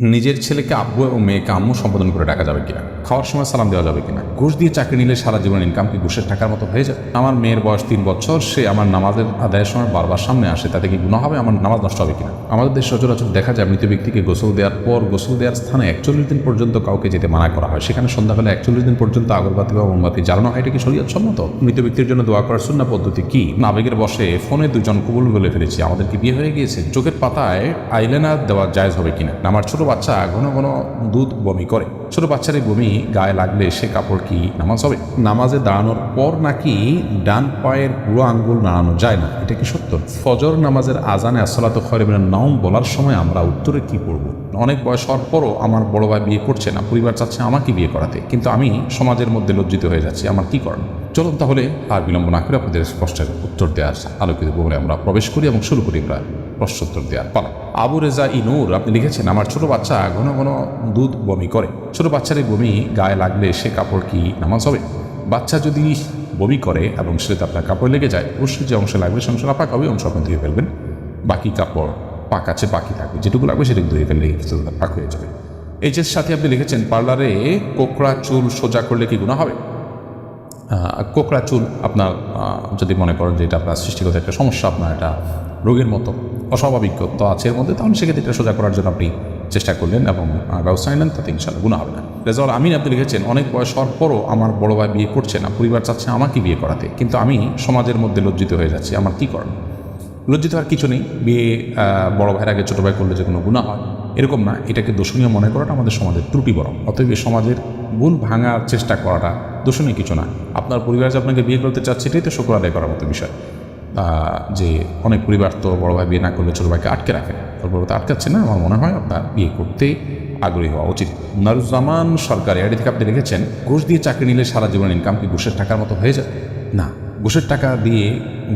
নিজের ছেলেকে আব্বু এবং মেয়েকে আম্মু সম্বোধন করে ডাকা যাবে কিনা? খাওয়ার সময় সালাম দেওয়া যাবে কিনা? ঘুষ দিয়ে চাকরি নিলে সারা জীবন ইনকাম কি ঘুষের টাকার মতো হয়ে যাবে আমার মেয়ের বয়স তিন বছর, সে আমার নামাজের আদায়ের সময় বারবার সামনে আসে, তাতে কি গুণা হবে? আমার নামাজ নষ্ট হবে কিনা? আমাদের দেশ সচরাচর দেখা যায় মৃত ব্যক্তিকে গোসল দেওয়ার পর গোসল দেওয়ার স্থানে একচল্লিশ দিন পর্যন্ত কাউকে যেতে মানা করা হয়। সেখানে সন্ধ্যাবেলা একচল্লিশ দিন পর্যন্ত আগরবাতি বা মোমবাতি জ্বালানো হয়। এটা কি শরীয়ত সম্মত? মৃত ব্যক্তির জন্য দোয়া করার সুন্না পদ্ধতি কি? নাবেগের বসে ফোনে দুজন কবুল বলে ফেলেছি। আমাদের কি বিয়ে হয়ে গিয়েছে? চোখের পাতায় আইলেনার দেওয়া জায়জ হবে কিনা? আমার ছোট বাচ্চা ঘন ঘন দুধ বমি করে। ছোট বাচ্চার এই বমি গায়ে লাগলে সে কাপড় কি নামাজ হবে? নামাজে দাঁড়ানোর পর নাকি ডান পায়ের বুড়ো আঙ্গুল নাড়ানো যায় না? এটা কি সত্য? ফজর নামাজের আজানে আসলাত খয়রেবেন নাম বলার সময় আমরা উত্তরে কি পড়ব? অনেক বয়স হওয়ার পরও আমার বড় ভাই বিয়ে করছে না, পরিবার চাচ্ছে আমাকে বিয়ে করাতে। কিন্তু আমি সমাজের মধ্যে লজ্জিত হয়ে যাচ্ছি, আমার কি করেন চলুন তাহলে আর বিলম্ব না করে আপনাদের স্পষ্টের উত্তর দেওয়ার আলোকিত বলে আমরা প্রবেশ করি এবং শুরু করি আমরা প্রশ্নোত্তর দেওয়ার পালা আবু রেজা ইনুর আপনি লিখেছেন, আমার ছোট বাচ্চা ঘন ঘন দুধ বমি করে। ছোট বাচ্চার এই বমি গায়ে লাগলে সে কাপড় কি নামাজ হবে? বাচ্চা যদি বমি করে এবং সেটা আপনার কাপড় লেগে যায় অবশ্যই যে অংশ লাগবে, সে অংশ নাপাক হবে অংশ আপনি ধুয়ে ফেলবেন। বাকি কাপড় পাক আছে, বাকি থাকবে। যেটুকু লাগবে সেটুকু ধুয়ে ফেললে পাক হয়ে যাবে। এইচের সাথে, আপনি লিখেছেন, পার্লারে কোকড়া চুল সোজা করলে কি গুণা হবে? কোকড়া চুল আপনার যদি মনে করেন যে এটা আপনার সৃষ্টিগত একটা সমস্যা, আপনার এটা রোগের মতো। অস্বাভাবিক তো আছে এর মধ্যে, তাহলে সেক্ষেত্রে এটা সোজা করার জন্য আপনি চেষ্টা করলেন এবং ব্যবস্থা নিলেন তাতে ইনশাল্লাহ গুণা হবে না। রেজাউল আমিন আপনি লিখেছেন, অনেক বয়স হওয়ার পরও আমার বড় ভাই বিয়ে করছে না, পরিবার চাচ্ছে আমাকে বিয়ে করাতে। কিন্তু আমি সমাজের মধ্যে লজ্জিত হয়ে যাচ্ছি, আমার কি করেন লজ্জিত আর কিছু নেই, বিয়ে বড় ভাইয়ের আগে ছোটো ভাই করলে যে কোনো গুণা হয়। এরকম না, এটাকে দোষণীয় মনে করাটা আমাদের সমাজের ত্রুটি বরং। অতএব সমাজের ভুল ভাঙার চেষ্টা করাটা দোষণীয় কিছু না। আপনার পরিবার যে আপনাকে বিয়ে করতে চাচ্ছে, এটাই তো শুক্র আদায় করার মতো বিষয়। যে অনেক পরিবার তো বড় ভাই বিয়ে না করলে ছোটো ভাইকে আটকে রাখে। তারপর তো আটকাচ্ছে না, আমার মনে হয় আপনার বিয়ে করতে আগ্রহী হওয়া উচিত। নারুজ্জামান সরকার এটি থেকে আপনি রেখেছেন ঘুষ দিয়ে চাকরি নিলে সারা জীবন ইনকাম কি ঘুষের টাকার মতো হয়ে যায়? না, ঘুষের টাকা দিয়ে,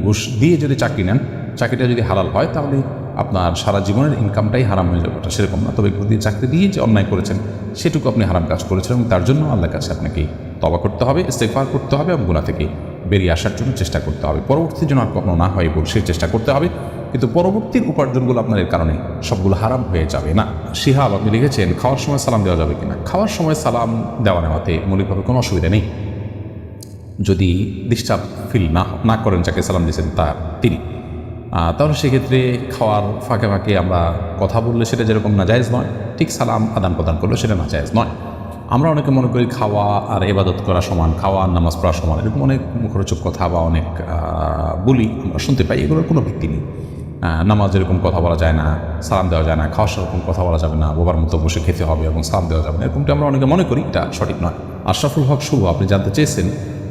ঘুষ দিয়ে যদি চাকরি নেন, চাকরিটা যদি হালাল হয়, তাহলে আপনার সারা জীবনের ইনকামটাই হারাম হয়ে যাবে, ওটা সেরকম না। তবে ঘুষ দিয়ে চাকরি দিয়ে যে অন্যায় করেছেন, সেটুকু আপনি হারাম কাজ করেছেন এবং তার জন্য আল্লাহর কাছে আপনাকে তবা করতে হবে ইস্তেফার করতে হবে এবং গুণা থেকে বেরিয়ে আসার জন্য চেষ্টা করতে হবে। পরবর্তী যেন আর কখনো না হয় বল সেই চেষ্টা করতে হবে। কিন্তু পরবর্তীর উপার্জনগুলো আপনার এর কারণে সবগুলো হারাম হয়ে যাবে না। শিহাব আপনি লিখেছেন, খাওয়ার সময় সালাম দেওয়া যাবে কিনা? খাওয়ার সময় সালাম দেওয়া নেওয়াতে মৌলিকভাবে কোনো অসুবিধা নেই। যদি ডিস্টার্ব ফিল না না করেন যাকে সালাম দিয়েছেন তার তিনি। তাহলে সেক্ষেত্রে খাওয়ার ফাঁকে ফাঁকে আমরা কথা বললে সেটা যেরকম নাজায়জ নয়, ঠিক সালাম আদান প্রদান করলে সেটা নাজায়জ নয়। আমরা অনেকে মনে করি খাওয়া আর এবাদত করা সমান, খাওয়া আর নামাজ পড়া সমান। এরকম অনেক মুখরোচক কথা বা অনেক বলি আমরা শুনতে পাই। এগুলোর কোনো ভিত্তি নেই। নামাজ এরকম কথা বলা যায় না, সালাম দেওয়া যায় না, খাওয়া সেরকম কথা বলা যাবে না, বোবার মতো বসে খেতে হবে এবং সালাম দেওয়া যাবে না। এরকমটা আমরা অনেকে মনে করি, এটা সঠিক নয়। আশরাফুল হক শুভ, আপনি জানতে চেয়েছেন,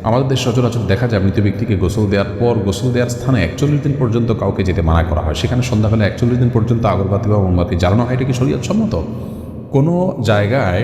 আমাদের দেশ সচরাচর দেখা যায় মৃত ব্যক্তিকে গোসল দেওয়ার পর গোসল দেওয়ার স্থানে একচল্লিশ দিন পর্যন্ত কাউকে যেতে মানা করা হয়। সেখানে সন্ধ্যাবেলা একচল্লিশ দিন পর্যন্ত আগরবাতি বা মোমবাতি জ্বালানো হয়। এটা কি শরীয়ত সম্মত? কোনো জায়গায়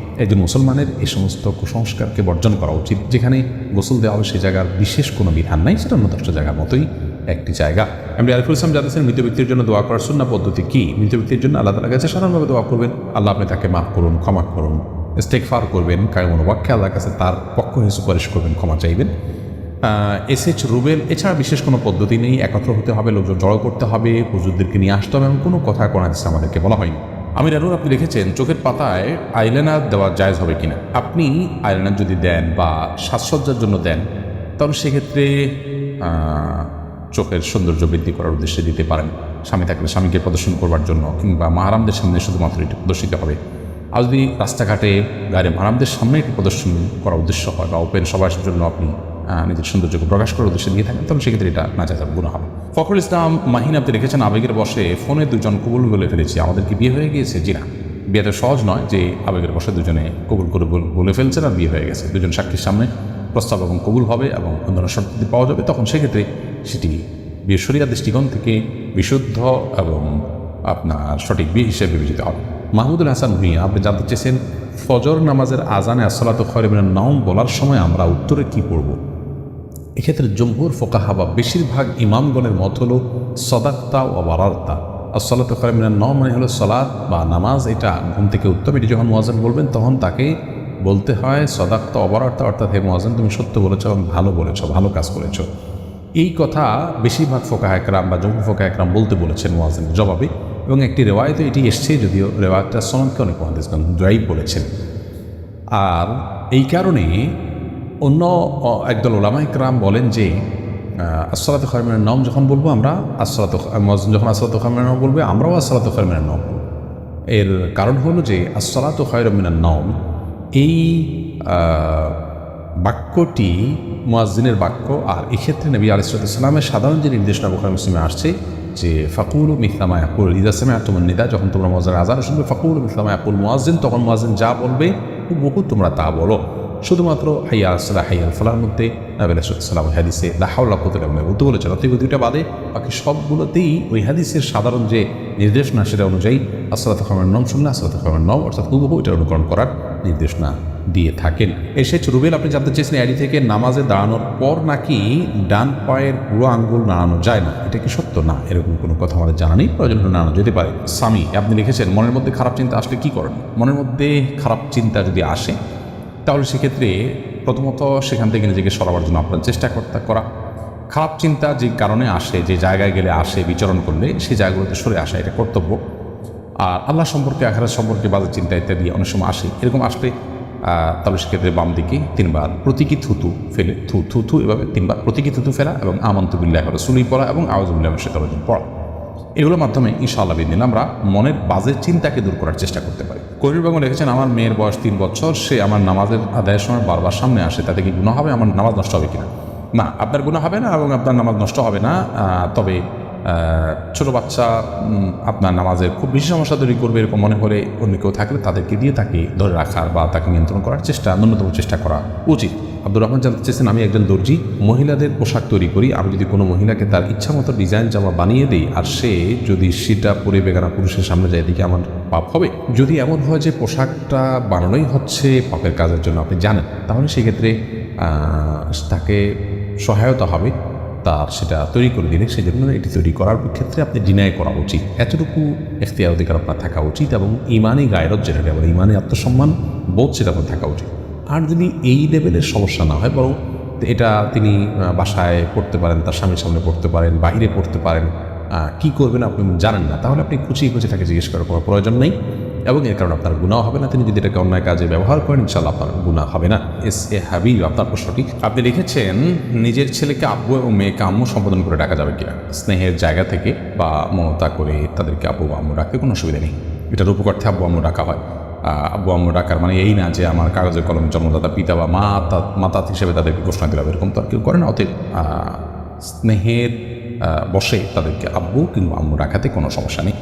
একজন মুসলমানের এই সমস্ত কুসংস্কারকে বর্জন করা উচিত, যেখানে গোসল দেওয়া হবে সে জায়গার বিশেষ কোনো বিধান নাই, সেটা অন্য জায়গার মতোই একটি জায়গা। আমি আরিফুল ইসলাম জানাচ্ছেন মৃত ব্যক্তির জন্য দোয়া করার সুন্না পদ্ধতি কী? মৃত ব্যক্তির জন্য আল্লাহ তালার কাছে সাধারণভাবে দোয়া করবেন, আল্লাহ আপনি তাকে মাফ করুন, ক্ষমা করুন স্টেক ফার করবেন কায়মন ওয়াক্যে আল্লাহর কাছে তার পক্ষ হয়ে সুপারিশ করবেন, ক্ষমা চাইবেন। এস এইচ রুবেল, এছাড়া বিশেষ কোনো পদ্ধতি নেই, একত্র হতে হবে, লোকজন জড়ো করতে হবে, হুজুরদেরকে নিয়ে আসতে হবে, এমন কোনো কথা কোন আমাদেরকে বলা হয়নি। আমির আনুর আপনি লিখেছেন, চোখের পাতায় আইলাইনার দেওয়া জায়জ হবে কিনা? আপনি আইলাইনার যদি দেন বা সাজসজ্জার জন্য দেন, তাহলে সেক্ষেত্রে চোখের সৌন্দর্য বৃদ্ধি করার উদ্দেশ্যে দিতে পারেন। স্বামী থাকলে স্বামীকে প্রদর্শন করবার জন্য কিংবা মাহারামদের সামনে শুধুমাত্র এটি প্রদর্শিত হবে। আর যদি রাস্তাঘাটে গাড়ি মাহারামদের সামনে এটি প্রদর্শন করার উদ্দেশ্য হয় বা ওপেন সবার জন্য আপনি নিজের সৌন্দর্যকে প্রকাশ করার উদ্দেশ্যে দিয়ে থাকেন, তাহলে সেক্ষেত্রে এটা না যাতে গুণ হবে। ফখরুল ইসলাম মাহিন আপনি রেখেছেন আবেগের বসে ফোনে দুজন কবুল বলে ফেলেছি। আমাদের কি বিয়ে হয়ে গিয়েছে? জি না। বিয়েটা সহজ নয় যে আবেগের বসে দুজনে কবুল করে বলে ফেলছেন আর বিয়ে হয়ে গেছে। দুজন সাক্ষীর সামনে প্রস্তাব এবং কবুল হবে এবং অন্যান্য শর্ত যদি পাওয়া যাবে। তখন সেক্ষেত্রে সেটি বিয়ে শরিয়া দৃষ্টিকোণ থেকে বিশুদ্ধ এবং আপনার সঠিক বিয়ে হিসেবে বিবেচিত হবে। মাহমুদুল হাসান ভুঁইয়া, আপনি জানতে চেয়েছেন, ফজর নামাজের আজানে আসলাত খয়রমিনের নাম বলার সময় আমরা উত্তরে কি পড়ব? এক্ষেত্রে জম্মুর ফোকাহা বা বেশিরভাগ ইমামগণের মত হলো সদাক্তা ও বারার্তা আর সলাত খয়রমিনের ন মানে হলো সলাৎ বা নামাজ। এটা ঘুম থেকে উত্তম এটি যখন মোয়াজেন বলবেন, তখন তাকে বলতে হয় সদাক্তা অবরার্তা অর্থাৎ, হে মোয়াজেন তুমি সত্য বলেছ এবং ভালো বলেছ, ভালো কাজ করেছ। এই কথা বেশিরভাগ ফোকা একরাম বা জম্মু ফোকা একরাম বলতে বলেছেন মোয়াজিনের জবাবে। এবং একটি রেওয়ায়তে এটি এসছে, যদিও রেওয়ায়তটা সনদকে অনেক মহাদিসগণ ড্রাইভ বলেছেন। আর এই কারণে অন্য একদল ওলামা একরাম বলেন যে আসলাত খরমের নাম যখন বলব আমরা আসলাত যখন আসলাত খরমের নাম বলবে, আমরাও আসলাত খরমের নাম এর কারণ হলো যে আসলাত খয়রমিনার নম এই বাক্যটি মুয়াজ্জিনের বাক্য, আর এক্ষেত্রে নবী আলিসালামের সাধারণ যে নির্দেশনা বোখার মুসলিমে আসছে, যে ফাকুল মিসলামা ইয়াকুল ইদাসমে তোমার নিদা, যখন তোমরা মজার আজান শুনবে, ফাকুল মিসলামা ইয়াকুল মুয়াজ্জিন, তখন মুয়াজ্জিন যা বলবে বহু তোমরা তা বলো। শুধুমাত্র হাইয়া আসলা হাইয়া ফলার মধ্যে নবী আলাইসালাম হাদিসে লাহাউল্লাহ বলতে বলেছেন, অতএব দুইটা বাদে বাকি সবগুলোতেই ওই হাদিসের সাধারণ যে নির্দেশনা সেটা অনুযায়ী আসলাত খামের নম শুনলে আসলাত খামের নম অর্থাৎ হুবহু এটা অনুকরণ করার নির্দেশনা দিয়ে থাকেন। এসে রুবেল, আপনি জানতে চেয়েছেন আইডি থেকে নামাজে দাঁড়ানোর পর নাকি ডান পায়ের বুড়ো আঙ্গুল নাড়ানো যায় না? এটা কি সত্য? না, এরকম কোনো কথা আমাদের জানা নেই, প্রয়োজন নাড়ানো যেতে পারে। স্বামী আপনি লিখেছেন, মনের মধ্যে খারাপ চিন্তা আসলে কি করেন? মনের মধ্যে খারাপ চিন্তা যদি আসে তাহলে সেক্ষেত্রে প্রথমত সেখান থেকে নিজেকে সরাবার জন্য আপনার চেষ্টা করতে করা। খারাপ চিন্তা যে কারণে আসে, যে জায়গায় গেলে আসে, বিচরণ করলে সেই জায়গাগুলোতে সরে আসা এটা কর্তব্য। আর আল্লাহ সম্পর্কে, আখারাত সম্পর্কে বাজে চিন্তা ইত্যাদি অনেক সময় আসে। এরকম আসলে তাহলে সেক্ষেত্রে বাম দিকে তিনবার প্রতীকী থুতু ফেলে, থু থু থু এভাবে তিনবার প্রতীকী থুতু ফেলা এবং আমন্তবিল্লাহ সুলি পড়া এবং আওয়াজ আওয়াজুল্লাহ সেতরজন পড়া। এগুলোর মাধ্যমে ইনশাআল্লাহ বিদিন আমরা মনের বাজে চিন্তাকে দূর করার চেষ্টা করতে পারি। কবির বেগম লিখেছেন, আমার মেয়ের বয়স তিন বছর, সে আমার নামাজের আদায়ের সময় বারবার সামনে আসে, তাতে কি গুণা হবে? আমার নামাজ নষ্ট হবে কিনা? না, আপনার গুণা হবে না এবং আপনার নামাজ নষ্ট হবে না। তবে ছোট বাচ্চা আপনার নামাজের খুব বেশি সমস্যা তৈরি করবে এরকম মনে হলে অন্য কেউ থাকলে তাদেরকে দিয়ে তাকে ধরে রাখার বা তাকে নিয়ন্ত্রণ করার চেষ্টা, ন্যূনতম চেষ্টা করা উচিত। আব্দুর রহমান জানতে চেয়েছেন, আমি একজন দর্জি, মহিলাদের পোশাক তৈরি করি। আমি যদি কোনো মহিলাকে তার ইচ্ছা মতো ডিজাইন জামা বানিয়ে দিই আর সে যদি সেটা পরে বেগানা পুরুষের সামনে যায়, এদিকে আমার পাপ হবে? যদি এমন হয় যে পোশাকটা বানানোই হচ্ছে পাপের কাজের জন্য, আপনি জানেন। তাহলে সেক্ষেত্রে তাকে সহায়তা হবে তার সেটা তৈরি করে দিলে। সেই জন্য এটি তৈরি করার ক্ষেত্রে আপনি ডিনাই করা উচিত। এতটুকু এখতিয়ার অধিকার আপনার থাকা উচিত এবং ইমানই গায়রত যেটাকে বলে ইমানে আত্মসম্মান বোধ সেটা আপনার থাকা উচিত। আর যদি এই লেভেলের সমস্যা না হয় বরং এটা তিনি বাসায় পড়তে পারেন তার স্বামীর সামনে পড়তে পারেন বাইরে পড়তে পারেন কি করবেন আপনি জানেন না তাহলে আপনি খুঁচিয়ে খুঁচিয়ে তাকে জিজ্ঞেস করার কোনো প্রয়োজন নেই। এবং এর কারণে আপনার গুণাও হবে না তিনি যদি এটাকে অন্যায় কাজে ব্যবহার করেন ইনশাল্লাহ আপনার গুণা হবে না। এস এ হাবিব আপনার প্রশ্নটি আপনি লিখেছেন নিজের ছেলেকে আব্বু এবং মেয়েকে আম্মু সম্বোধন করে ডাকা যাবে কিনা? স্নেহের জায়গা থেকে বা মমতা করে তাদেরকে আব্বু বা আম্মু ডাকতে কোনো অসুবিধা নেই। এটার উপকর্থে আব্বু আম্মু ডাকা হয়। আব্বু আম্মু ডাকার মানে এই না যে আমার কাগজে কলম জন্মদাতা পিতা বা মা মাতা হিসেবে তাদেরকে ঘোষণা দিলাম, এরকম তো আর কেউ করে না। অতএব স্নেহের বসে তাদেরকে আব্বু কিংবা আম্মু ডাকাতে কোনো সমস্যা নেই।